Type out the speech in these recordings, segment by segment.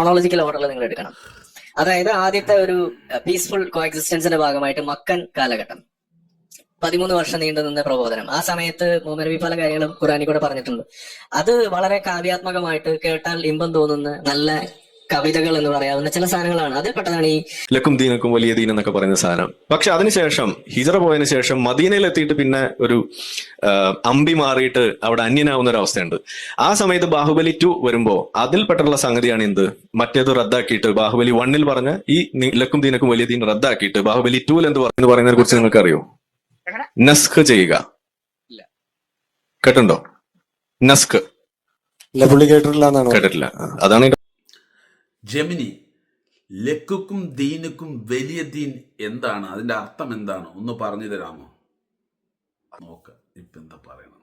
Chronological ഓർഡറിൽ നിങ്ങൾ എടുക്കണം. അതായത് ആദ്യത്തെ ഒരു പീസ്ഫുൾ കോ എക്സിസ്റ്റൻസിന്റെ ഭാഗമായിട്ട് മക്കൻ കാലഘട്ടം. പതിമൂന്ന് വർഷം നീണ്ടു നിന്ന പ്രബോധനം. ആ സമയത്ത് മുഹമ്മദ് നബി പല കാര്യങ്ങളും ഖുറാനി കൂടെ പറഞ്ഞിട്ടുണ്ട്. അത് വളരെ കാവ്യാത്മകമായിട്ട് കേട്ടാൽ ഇമ്പം തോന്നുന്ന നല്ല കവിതകൾ എന്ന് പറയാവുന്ന ചില സാധനങ്ങളാണ്. അതിൽപ്പെട്ടതാണ് ഈ ലക്കും ദീനക്കും വലിയ ദീൻ എന്നൊക്കെ പറയുന്ന സാധനം. പക്ഷെ അതിനുശേഷം ഹിജറ പോയതിനു ശേഷം മദീനയിൽ എത്തിയിട്ട് പിന്നെ ഒരു അമ്പി മാറിയിട്ട് അവിടെ അന്യനാവുന്ന ഒരു അവസ്ഥയുണ്ട്. ആ സമയത്ത് ബാഹുബലി ടു വരുമ്പോ അതിൽ പെട്ടുള്ള സംഗതിയാണ് എന്ത്? മറ്റേത് റദ്ദാക്കിയിട്ട് ബാഹുബലി വണ്ണിൽ പറഞ്ഞ ഈ ലക്കും ദീനക്കും വലിയ ദീൻ റദ്ദാക്കിയിട്ട് ബാഹുബലി ടൂൽ എന്ത് പറയുന്നത് പറയുന്നതിനെ കുറിച്ച് നിങ്ങൾക്ക് അറിയോ നസ്ക് ചെയ്യുക. ഇല്ല. കേട്ടുണ്ടോ നസ്ക്. കേട്ടിട്ടില്ല. അതാണ് ജമിനി ലക്കുക്കും ദീനുക്കും വലിയ ദീൻ എന്താണ്? അതിന്റെ അർത്ഥം എന്താണ്? ഒന്ന് പറഞ്ഞു തരാമോ? നോക്ക ഇപ്പൊ എന്താ പറയണം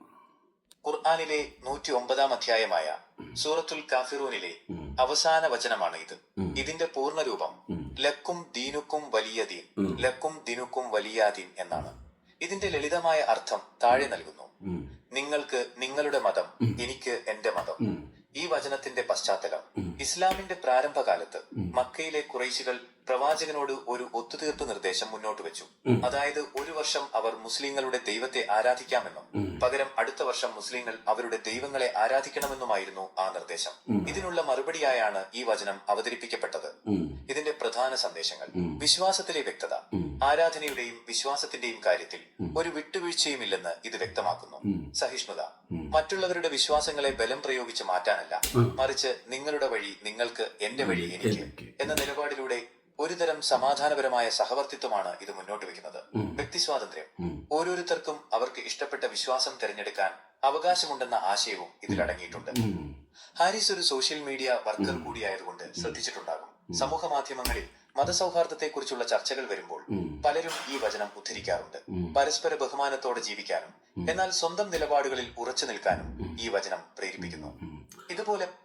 ഖുർആാനിലെ നൂറ്റി ഒമ്പതാം അധ്യായമായ സൂറത്തുൽ കാഫിറൂനിലെ അവസാന വചനമാണ് ഇത്. ഇതിന്റെ പൂർണരൂപം രൂപം ലക്കും ദീനുക്കും വലിയ ദീൻ ലക്കും ദിനുക്കും വലിയ ദീൻ എന്നാണ്. ഇതിന്റെ ലളിതമായ അർത്ഥം താഴെ നൽകുന്നു. നിങ്ങൾക്ക് നിങ്ങളുടെ മതം എനിക്ക് എന്റെ മതം. ഈ വചനത്തിന്റെ പശ്ചാത്തലം ഇസ്ലാമിന്റെ പ്രാരംഭകാലത്ത് മക്കയിലെ കുറേശികൾ പ്രവാചകനോട് ഒരു ഒത്തുതീർപ്പ് നിർദ്ദേശം മുന്നോട്ട് വെച്ചു. അതായത് ഒരു വർഷം അവർ മുസ്ലിങ്ങളുടെ ദൈവത്തെ ആരാധിക്കാമെന്നും പകരം അടുത്ത വർഷം മുസ്ലിങ്ങൾ അവരുടെ ദൈവങ്ങളെ ആരാധിക്കണമെന്നുമായിരുന്നു ആ നിർദ്ദേശം. ഇതിനുള്ള മറുപടിയായാണ് ഈ വചനം അവതരിപ്പിക്കപ്പെട്ടത്. ഇതിന്റെ പ്രധാന സന്ദേശങ്ങൾ. വിശ്വാസത്തിലെ വ്യക്തത. ആരാധനയുടെയും വിശ്വാസത്തിന്റെയും കാര്യത്തിൽ ഒരു വിട്ടുവീഴ്ചയുമില്ലെന്ന് ഇത് വ്യക്തമാക്കുന്നു. സഹിഷ്ണുത. മറ്റുള്ളവരുടെ വിശ്വാസങ്ങളെ ബലം പ്രയോഗിച്ച് മാറ്റാനല്ല. മറിച്ച് നിങ്ങളുടെ വഴി നിങ്ങൾക്ക് എന്റെ വഴി എനിക്ക്. എന്ന നിലപാടിലൂടെ ഒരുതരം സമാധാനപരമായ സഹവർത്തിത്വമാണ് ഇത് മുന്നോട്ട് വെക്കുന്നത്. വ്യക്തി സ്വാതന്ത്ര്യം. ഓരോരുത്തർക്കും അവർക്ക് ഇഷ്ടപ്പെട്ട വിശ്വാസം തിരഞ്ഞെടുക്കാൻ അവകാശമുണ്ടെന്ന ആശയവും ഇതിലടങ്ങിയിട്ടുണ്ട് അടങ്ങിയിട്ടുണ്ട്. ഹാരിസ് ഒരു സോഷ്യൽ മീഡിയ വർക്കർ കൂടിയായതുകൊണ്ട് ശ്രദ്ധിച്ചിട്ടുണ്ടാകും. സമൂഹ മാധ്യമങ്ങളിൽ മതസൗഹാർദ്ദത്തെക്കുറിച്ചുള്ള ചർച്ചകൾ വരുമ്പോൾ പലരും ഈ വചനം ഉദ്ധരിക്കാറുണ്ട്. പരസ്പര ബഹുമാനത്തോടെ ജീവിക്കാനും എന്നാൽ സ്വന്തം നിലപാടുകളിൽ ഉറച്ചു നിൽക്കാനും ഈ വചനം പ്രേരിപ്പിക്കുന്നു.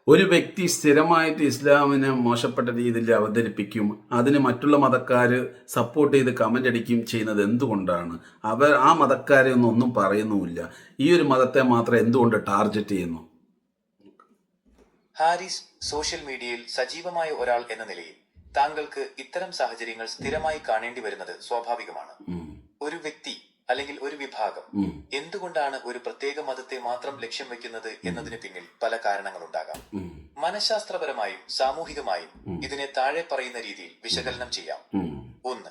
ഒരു വ്യക്തി സ്ഥിരമായിട്ട് ഇസ്ലാമിനെ മോശപ്പെട്ട രീതിയിൽ അവതരിപ്പിക്കും അതിന് മറ്റുള്ള മതക്കാര് സപ്പോർട്ട് ചെയ്ത് കമന്റ് അടിക്കുകയും ചെയ്യുന്നത് എന്തുകൊണ്ടാണ്? അവർ ആ മതക്കാരെ ഒന്നും ഒന്നും പറയുന്നുമില്ല. ഈ ഒരു മതത്തെ മാത്രം എന്തുകൊണ്ട് ടാർഗറ്റ് ചെയ്യുന്നു? ഹാരിസ് സോഷ്യൽ മീഡിയയിൽ സജീവമായ ഒരാൾ എന്ന നിലയിൽ താങ്കൾക്ക് ഇത്തരം സാഹചര്യങ്ങൾ സ്ഥിരമായി കാണേണ്ടി വരുന്നത് സ്വാഭാവികമാണ്. ഒരു വ്യക്തി അല്ലെങ്കിൽ ഒരു വിഭാഗം. എന്തുകൊണ്ടാണ് ഒരു പ്രത്യേക മതത്തെ മാത്രം ലക്ഷ്യം വെക്കുന്നത് എന്നതിന് പിന്നിൽ പല കാരണങ്ങളുണ്ടാകാം. ഉണ്ടാകാം മനഃശാസ്ത്രപരമായും സാമൂഹികമായും ഇതിനെ താഴെ പറയുന്ന രീതിയിൽ വിശകലനം ചെയ്യാം. ഒന്ന്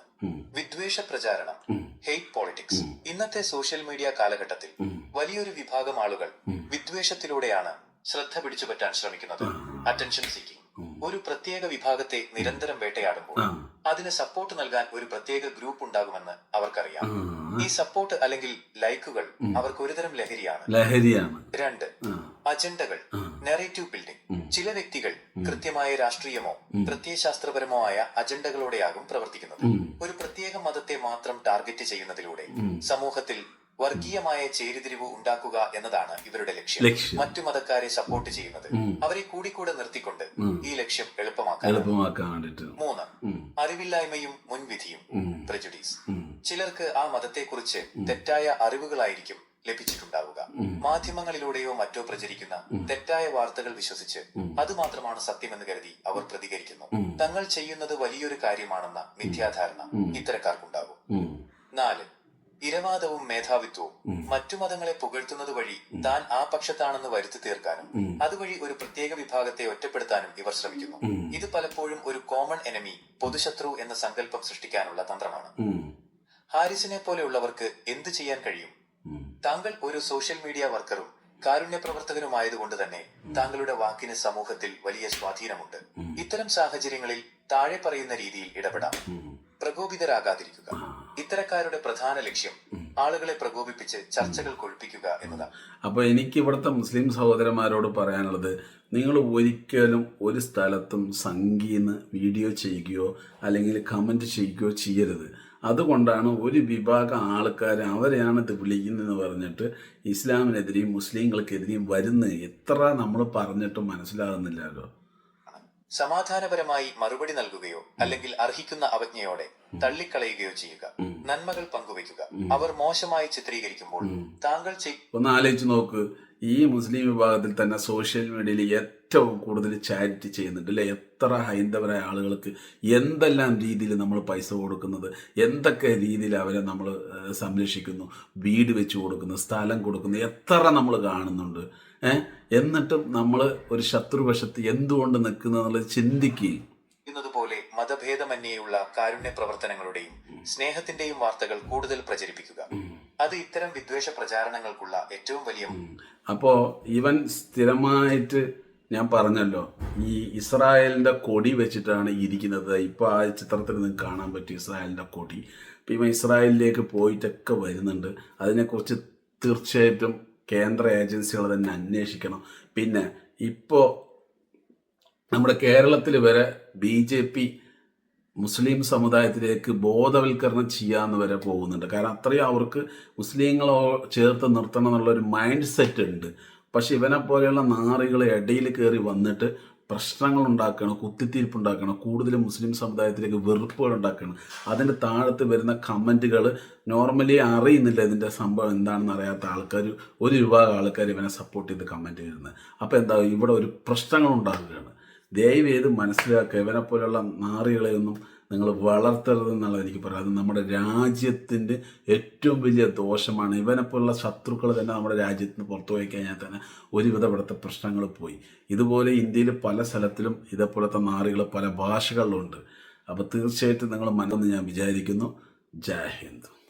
വിദ്വേഷ പ്രചാരണം. Hate politics. ഇന്നത്തെ സോഷ്യൽ മീഡിയ കാലഘട്ടത്തിൽ വലിയൊരു വിഭാഗം ആളുകൾ വിദ്വേഷത്തിലൂടെയാണ് ശ്രദ്ധ പിടിച്ചുപറ്റാൻ ശ്രമിക്കുന്നത്. അറ്റൻഷൻ സീക്കിംഗ് ഒരു പ്രത്യേക വിഭാഗത്തെ നിരന്തരം വേട്ടയാടുമ്പോൾ. അതിന് സപ്പോർട്ട് നൽകാൻ ഒരു പ്രത്യേക ഗ്രൂപ്പ് ഉണ്ടാകുമെന്ന് അവർക്ക്. ഈ സപ്പോർട്ട് അല്ലെങ്കിൽ ലൈക്കുകൾ അവർക്ക് ഒരുതരം ലഹരിയാണ്. ലഹരിയാണ്. രണ്ട് അജണ്ടകൾ നെറേറ്റീവ് ബിൽഡിംഗ് ചില വ്യക്തികൾ കൃത്യമായ രാഷ്ട്രീയമോ പ്രത്യയശാസ്ത്രപരമോ ആയ അജണ്ടകളോടെയാകും പ്രവർത്തിക്കുന്നത്. ഒരു പ്രത്യേക മതത്തെ മാത്രം ടാർഗറ്റ് ചെയ്യുന്നതിലൂടെ സമൂഹത്തിൽ വർഗീയമായ ചേരിതിരിവ് ഉണ്ടാക്കുക എന്നതാണ് ഇവരുടെ ലക്ഷ്യം. മറ്റു മതക്കാരെ സപ്പോർട്ട് ചെയ്യുന്നത്. അവരെ കൂടിക്കൂടെ നിർത്തിക്കൊണ്ട് ഈ ലക്ഷ്യം എളുപ്പമാക്കാൻ മൂന്ന് അറിവില്ലായ്മയും മുൻവിധിയും. പ്രജുഡീസ്. ചിലർക്ക് ആ മതത്തെക്കുറിച്ച് തെറ്റായ അറിവുകളായിരിക്കും ലഭിച്ചിട്ടുണ്ടാവുക. മാധ്യമങ്ങളിലൂടെയോ മറ്റോ പ്രചരിക്കുന്ന തെറ്റായ വാർത്തകൾ വിശ്വസിച്ച് അത് മാത്രമാണ് സത്യമെന്ന് കരുതി അവർ പ്രതികരിക്കുന്നു. തങ്ങൾ ചെയ്യുന്നത് വലിയൊരു കാര്യമാണെന്ന മിഥ്യാധാരണ ഇത്തരക്കാർക്കുണ്ടാകും. നാല് ഇരവാദവും മേധാവിത്വവും മറ്റു മതങ്ങളെ പുകഴ്ത്തുന്നത് വഴി താൻ ആ പക്ഷത്താണെന്ന് വരുത്തി തീർക്കാനും അതുവഴി ഒരു പ്രത്യേക വിഭാഗത്തെ ഒറ്റപ്പെടുത്താനും ഇവർ ശ്രമിക്കുന്നു. ഇത് പലപ്പോഴും ഒരു കോമൺ എനമി പൊതുശത്രു എന്ന സങ്കല്പം സൃഷ്ടിക്കാനുള്ള തന്ത്രമാണ്. ഹാരിസിനെ പോലെയുള്ളവർക്ക് എന്ത് ചെയ്യാൻ കഴിയും? താങ്കൾ ഒരു സോഷ്യൽ മീഡിയ വർക്കറും കാരുണ്യ പ്രവർത്തകനുമായതുകൊണ്ട് തന്നെ താങ്കളുടെ വാക്കിന് സമൂഹത്തിൽ വലിയ സ്വാധീനമുണ്ട്. ഇത്തരം സാഹചര്യങ്ങളിൽ താഴെ പറയുന്ന രീതിയിൽ ഇടപെടാം. പ്രകോപിതരാകാതിരിക്കുക. ഇത്തരക്കാരുടെ പ്രധാന ലക്ഷ്യം ആളുകളെ പ്രകോപിപ്പിച്ച് ചർച്ചകൾ കൊഴിപ്പിക്കുക എന്നതാണ് അപ്പൊ എനിക്ക് ഇവിടുത്തെ മുസ്ലിം സഹോദരന്മാരോട് പറയാനുള്ളത് നിങ്ങൾ ഒരിക്കലും ഒരു സ്ഥലത്തും സംഗീന്ന് വീഡിയോ ചെയ്യുകയോ അല്ലെങ്കിൽ കമന്റ് ചെയ്യുകയോ ചെയ്യരുത്. അതുകൊണ്ടാണ് ഒരു വിഭാഗം ആൾക്കാർ അവരെയാണ് ഇത് വിളിക്കുന്നതെന്ന് പറഞ്ഞിട്ട് ഇസ്ലാമിനെതിരെയും മുസ്ലിങ്ങൾക്കെതിരെയും വരുന്നത്. എത്ര നമ്മൾ പറഞ്ഞിട്ടും മനസ്സിലാകുന്നില്ലല്ലോ. സമാധാനപരമായി മറുപടി നൽകുകയോ അല്ലെങ്കിൽ അർഹിക്കുന്ന അവജ്ഞയോടെ തള്ളിക്കളയുകയോ ചെയ്യുക. നന്മകൾ പങ്കുവയ്ക്കുക. അവർ മോശമായി ചിത്രീകരിക്കുമ്പോൾ താങ്കൾ ഒന്ന് ആലോചിച്ച് നോക്ക്. ഈ മുസ്ലിം വിഭാഗത്തിൽ തന്നെ സോഷ്യൽ മീഡിയയിൽ ഏറ്റവും കൂടുതൽ ചാരിറ്റി ചെയ്യുന്നുണ്ട് അല്ലെ? എത്ര ഹൈന്ദവരായ ആളുകൾക്ക് എന്തെല്ലാം രീതിയിൽ നമ്മൾ പൈസ കൊടുക്കുന്നത് എന്തൊക്കെ രീതിയിൽ അവരെ നമ്മൾ സംരക്ഷിക്കുന്നു വീട് വെച്ച് കൊടുക്കുന്നു സ്ഥലം കൊടുക്കുന്നു എത്ര നമ്മൾ കാണുന്നുണ്ട് ഏഹ്? എന്നിട്ടും നമ്മൾ ഒരു ശത്രുവശത്ത് എന്തുകൊണ്ട് നിൽക്കുന്നു എന്നുള്ളത് ചിന്തിക്കുകയും പോലെ മതഭേദമന്യേയുള്ള കാരുണ്യ പ്രവർത്തനങ്ങളുടെയും സ്നേഹത്തിന്റെയും വാർത്തകൾ കൂടുതൽ പ്രചരിപ്പിക്കുക. അത് ഇത്തരം വിദ്വേഷ പ്രചാരണങ്ങൾക്കുള്ള ഏറ്റവും വലിയ അപ്പോൾ ഇവൻ സ്ഥിരമായിട്ട് ഞാൻ പറഞ്ഞല്ലോ ഈ ഇസ്രായേലിന്റെ കൊടി വെച്ചിട്ടാണ് ഇരിക്കുന്നത്. ഇപ്പോൾ ആ ചിത്രത്തിൽ നിങ്ങൾക്ക് കാണാൻ പറ്റും ഇസ്രായേലിന്റെ കൊടി. അപ്പോൾ ഇവൻ ഇസ്രായേലിലേക്ക് പോയിട്ടൊക്കെ വരുന്നുണ്ട്. അതിനെക്കുറിച്ച് തീർച്ചയായിട്ടും കേന്ദ്ര ഏജൻസികൾ തന്നെ അന്വേഷിക്കണം. പിന്നെ ഇപ്പോൾ നമ്മുടെ കേരളത്തിൽ വരെ ബി ജെ പി മുസ്ലിം സമുദായത്തിലേക്ക് ബോധവൽക്കരണം ചെയ്യാന്ന് വരെ പോകുന്നുണ്ട്. കാരണം അത്രയും അവർക്ക് മുസ്ലിങ്ങളോ ചേർത്ത് നിർത്തണം എന്നുള്ള ഒരു മൈൻഡ് സെറ്റ് ഉണ്ട്. പക്ഷെ ഇവനെ പോലെയുള്ള നാറികൾ ഇടയിൽ കയറി വന്നിട്ട് പ്രശ്നങ്ങൾ ഉണ്ടാക്കണം കുത്തിത്തീർപ്പ് ഉണ്ടാക്കണം കൂടുതൽ മുസ്ലിം സമുദായത്തിലേക്ക് വെറുപ്പുകൾ ഉണ്ടാക്കണം. അതിന്റെ താഴത്ത് വരുന്ന കമന്റുകൾ നോർമലി അറിയുന്നില്ല ഇതിന്റെ സംഭവം എന്താണെന്ന് അറിയാത്ത ആൾക്കാർ ഒരു വിഭാഗം ആൾക്കാർ ഇവനെ സപ്പോർട്ട് ചെയ്ത് കമന്റ് ചെയ്യുന്നത്. അപ്പോൾ എന്താ ഇവിടെ ഒരു പ്രശ്നങ്ങൾ ഉണ്ടാകുകയാണ്. ദയവ് ചെയ്ത് മനസ്സിലാക്കുക. ഇവനെ പോലെയുള്ള നാറികളെ ഒന്നും നിങ്ങൾ വളർത്തരുതെന്നുള്ളത് എനിക്ക് പറയാം അത് നമ്മുടെ രാജ്യത്തിന്റെ ഏറ്റവും വലിയ ദോഷമാണ്. ഇവനെ പോലുള്ള ശത്രുക്കൾ തന്നെ നമ്മുടെ രാജ്യത്തിന് പുറത്തു പോയി കഴിഞ്ഞാൽ തന്നെ ഒരുവിധ ഇവിടുത്തെ പ്രശ്നങ്ങൾ പോയി. ഇതുപോലെ ഇന്ത്യയിൽ പല സ്ഥലത്തിലും ഇതേപോലത്തെ നാറികൾ പല ഭാഷകളിലുണ്ട്. അപ്പോൾ തീർച്ചയായിട്ടും നിങ്ങൾ മനസ്സെന്ന് ഞാൻ വിചാരിക്കുന്നു. ജയ് ഹിന്ദ്.